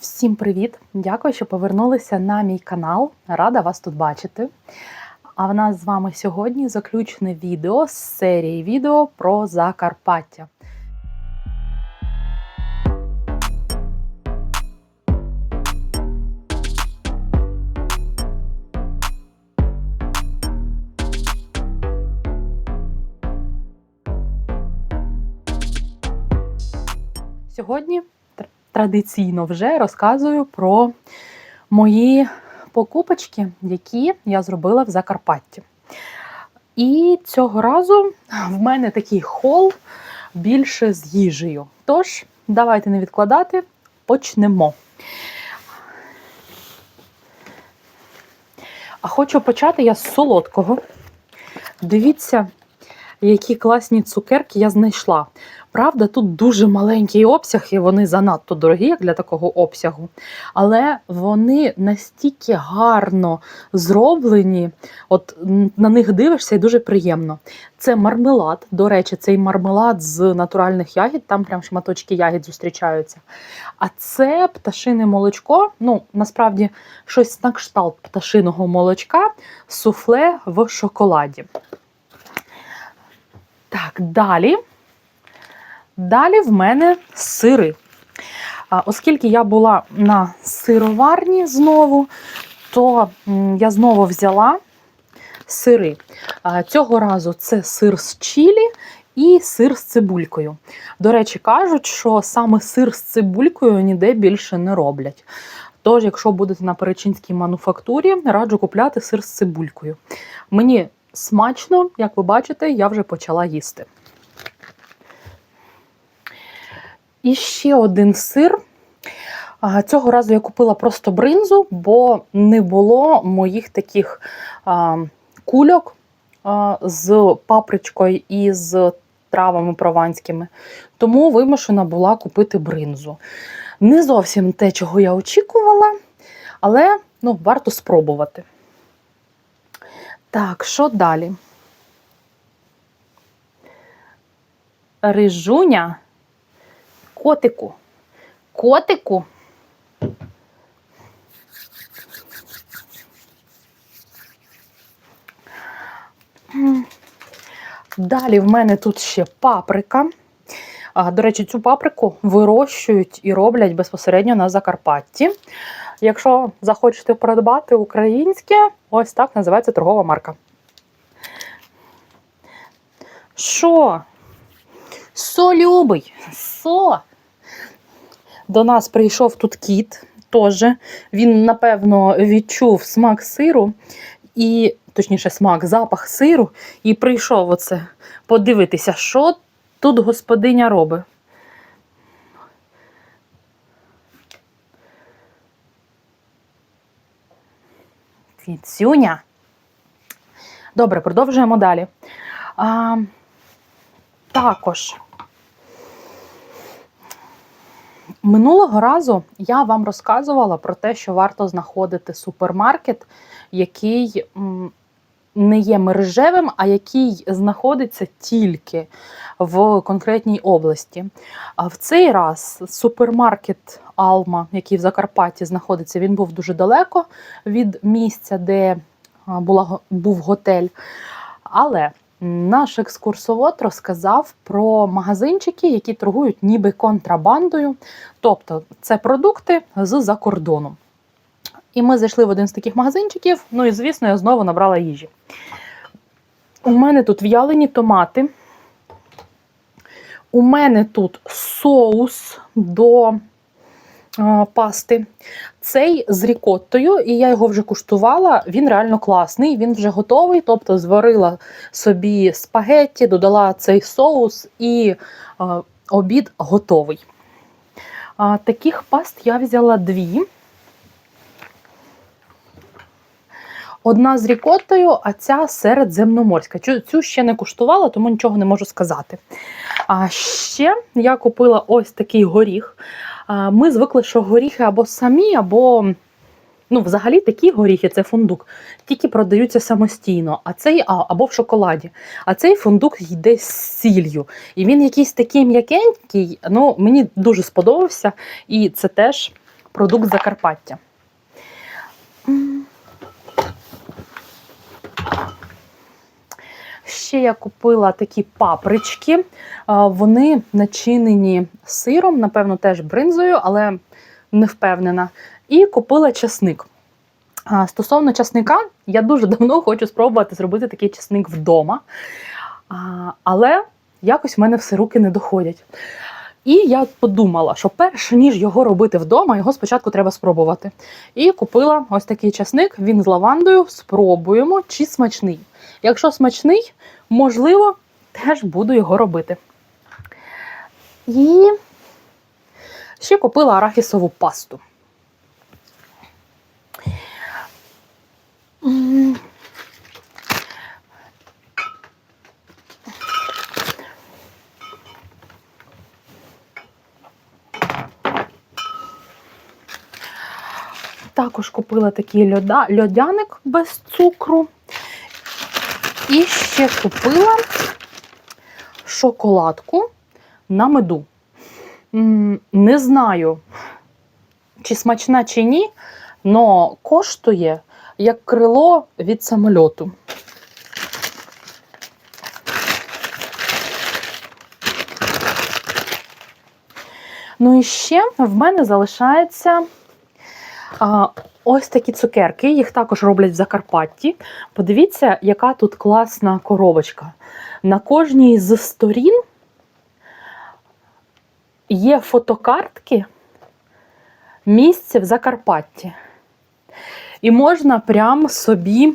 Всім привіт! Дякую, що повернулися на мій канал. Рада вас тут бачити. А в нас з вами сьогодні заключне відео з серії відео про Закарпаття. Сьогодні традиційно вже розказую про мої покупочки, які я зробила в Закарпатті. І цього разу в мене такий хол більше з їжею. Тож, давайте не відкладати, почнемо. А хочу почати я з солодкого. Дивіться, які класні цукерки я знайшла. Правда, тут дуже маленький обсяг, і вони занадто дорогі, як для такого обсягу. Але вони настільки гарно зроблені, от на них дивишся і дуже приємно. Це мармелад. До речі, цей мармелад з натуральних ягід, там прям шматочки ягід зустрічаються. А це пташине молочко. Ну, насправді, щось на кшталт пташиного молочка, суфле в шоколаді. Так, далі. Далі в мене сири. Оскільки я була на сироварні знову, то я знову взяла сири. Цього разу це сир з чілі і сир з цибулькою. До речі, кажуть, що саме сир з цибулькою ніде більше не роблять. Тож, якщо будете на перечинській мануфактурі, раджу купляти сир з цибулькою. Мені смачно, як ви бачите, я вже почала їсти. І ще один сир. Цього разу я купила просто бринзу, бо не було моїх таких кульок з папричкою і з травами прованськими. Тому вимушена була купити бринзу. Не зовсім те, чого я очікувала, але ну, варто спробувати. Так, що далі? Рижуня. Котику. Котику. Далі в мене тут ще паприка. До речі, цю паприку вирощують і роблять безпосередньо на Закарпатті. Якщо захочете придбати українське, ось так називається торгова марка. Що? Со со. До нас прийшов тут кіт теж. Він, напевно, відчув смак сиру, і, точніше, смак, запах сиру, і прийшов оце подивитися, що тут господиня робить. Кіцюня. Добре, продовжуємо далі. А, також минулого разу я вам розказувала про те, що варто знаходити супермаркет, який не є мережевим, а який знаходиться тільки в конкретній області. В цей раз супермаркет Алма, який в Закарпатті знаходиться, він був дуже далеко від місця, де була, був готель. Але наш екскурсовод розказав про магазинчики, які торгують ніби контрабандою. Тобто це продукти з-за кордону. І ми зайшли в один з таких магазинчиків. Ну і звісно, я знову набрала їжі. У мене тут в'ялені томати. У мене тут соус до пасти. Цей з рікоттою, і я його вже куштувала. Він реально класний, він вже готовий. Тобто зварила собі спагетті, додала цей соус і обід готовий. Таких паст я взяла дві. Одна з рікоттою, а ця середземноморська. Цю ще не куштувала, тому нічого не можу сказати. А ще я купила ось такий горіх. Ми звикли, що горіхи або самі, або ну, взагалі такі горіхи, це фундук, тільки продаються самостійно, а цей або в шоколаді. А цей фундук йде з сіллю. І він якийсь такий м'якенький, ну, мені дуже сподобався, і це теж продукт Закарпаття. Ще я купила такі папрички. Вони начинені сиром, напевно, теж бринзою, але не впевнена. І купила часник. Стосовно часника, я дуже давно хочу спробувати зробити такий часник вдома. Але якось в мене все руки не доходять. І я подумала, що перш ніж його робити вдома, його спочатку треба спробувати. І купила ось такий часник, він з лавандою. Спробуємо, чи смачний. Якщо смачний, можливо, теж буду його робити. І ще купила арахісову пасту. Також купила такий льода, льодяник без цукру. І ще купила шоколадку на меду. Не знаю, чи смачна, чи ні, але коштує як крило від самольоту. Ну і ще в мене залишається ось такі цукерки. Їх також роблять в Закарпатті. Подивіться, яка тут класна коробочка. На кожній з сторін є фотокартки місця в Закарпатті. І можна прямо собі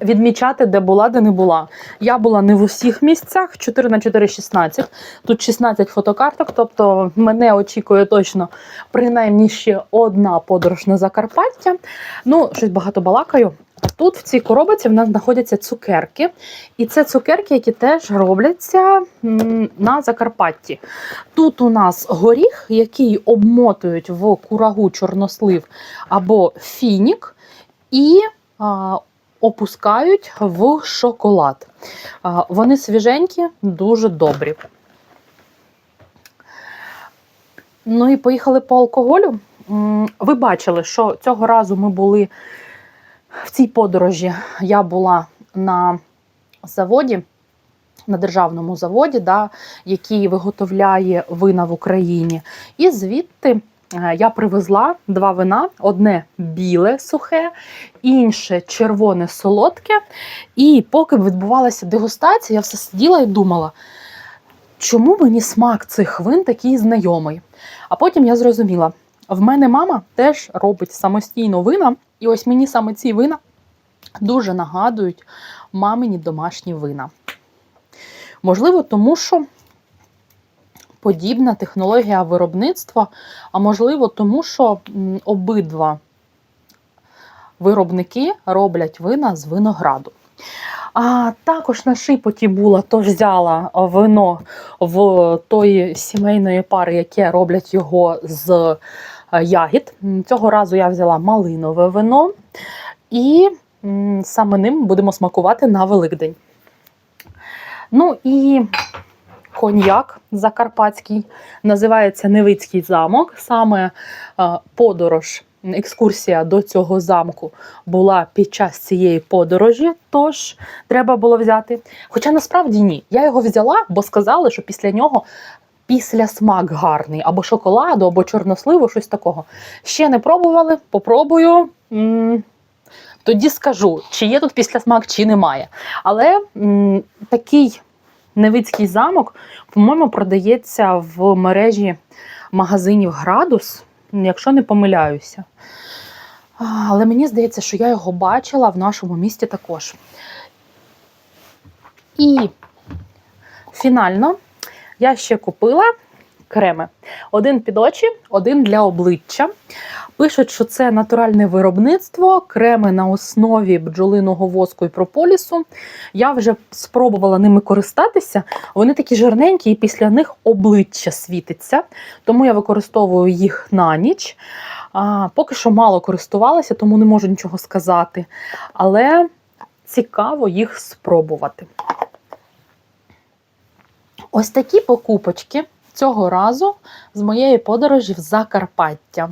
відмічати, де була, де не була. Я була не в усіх місцях, 4 на 4 16. Тут 16 фотокарток, тобто мене очікує точно принаймні ще одна подорож на Закарпаття. Ну, щось багато балакаю. Тут в цій коробці в нас знаходяться цукерки. І це цукерки, які теж робляться на Закарпатті. Тут у нас горіх, який обмотують в курагу чорнослив або фінік, і а, опускають в шоколад. Вони свіженькі, дуже добрі. Ну і поїхали по алкоголю. Ви бачили, що цього разу ми були в цій подорожі. Я була на заводі, на державному заводі, да, який виготовляє вина в Україні. І звідти я привезла два вина: одне біле сухе, інше червоне солодке. І поки відбувалася дегустація, я все сиділа і думала, чому мені смак цих вин такий знайомий. А потім я зрозуміла, в мене мама теж робить самостійно вина, і ось мені саме ці вина дуже нагадують мамині домашні вина. Можливо, тому що подібна технологія виробництва, а можливо, тому що обидва виробники роблять вина з винограду. А також на шипоті була, тож взяла вино в тої сімейної пари, яке роблять його з е, ягід. Цього разу я взяла малинове вино, і саме ним будемо смакувати на Великдень. Ну і коньяк закарпатський, називається Невицький замок. Саме е, подорож, екскурсія до цього замку була під час цієї подорожі, тож треба було взяти. Хоча насправді ні. Я його взяла, бо сказали, що після нього. Після смак гарний, або шоколаду, або чорносливу, щось такого. Ще не пробували, попробую. М, Тоді скажу, чи є тут післясмак, чи немає. Але м, такий Невицький замок, по-моєму, продається в мережі магазинів Градус, якщо не помиляюся. Але мені здається, що я його бачила в нашому місті також. І фінально я ще купила креми. Один під очі, один для обличчя. Пишуть, що це натуральне виробництво, креми на основі бджолиного воску і прополісу. Я вже спробувала ними користатися. Вони такі жирненькі, і після них обличчя світиться. Тому я використовую їх на ніч. А, поки що мало користувалася, тому не можу нічого сказати. Але цікаво їх спробувати. Ось такі покупочки цього разу з моєї подорожі в Закарпаття.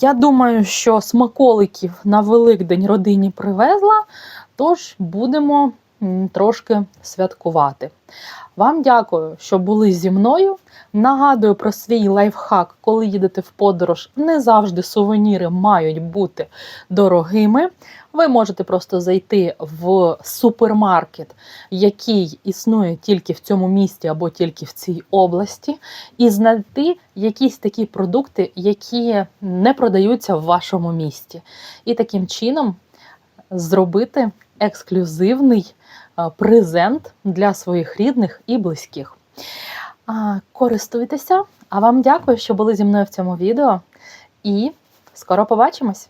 Я думаю, що смаколиків на Великдень родині привезла, тож будемо трошки святкувати. Вам дякую, що були зі мною. Нагадую про свій лайфхак, коли їдете в подорож, не завжди сувеніри мають бути дорогими. Ви можете просто зайти в супермаркет, який існує тільки в цьому місті або тільки в цій області, і знайти якісь такі продукти, які не продаються в вашому місті. І таким чином зробити ексклюзивний е, презент для своїх рідних і близьких. Користуйтеся, а вам дякую, що були зі мною в цьому відео. І скоро побачимось!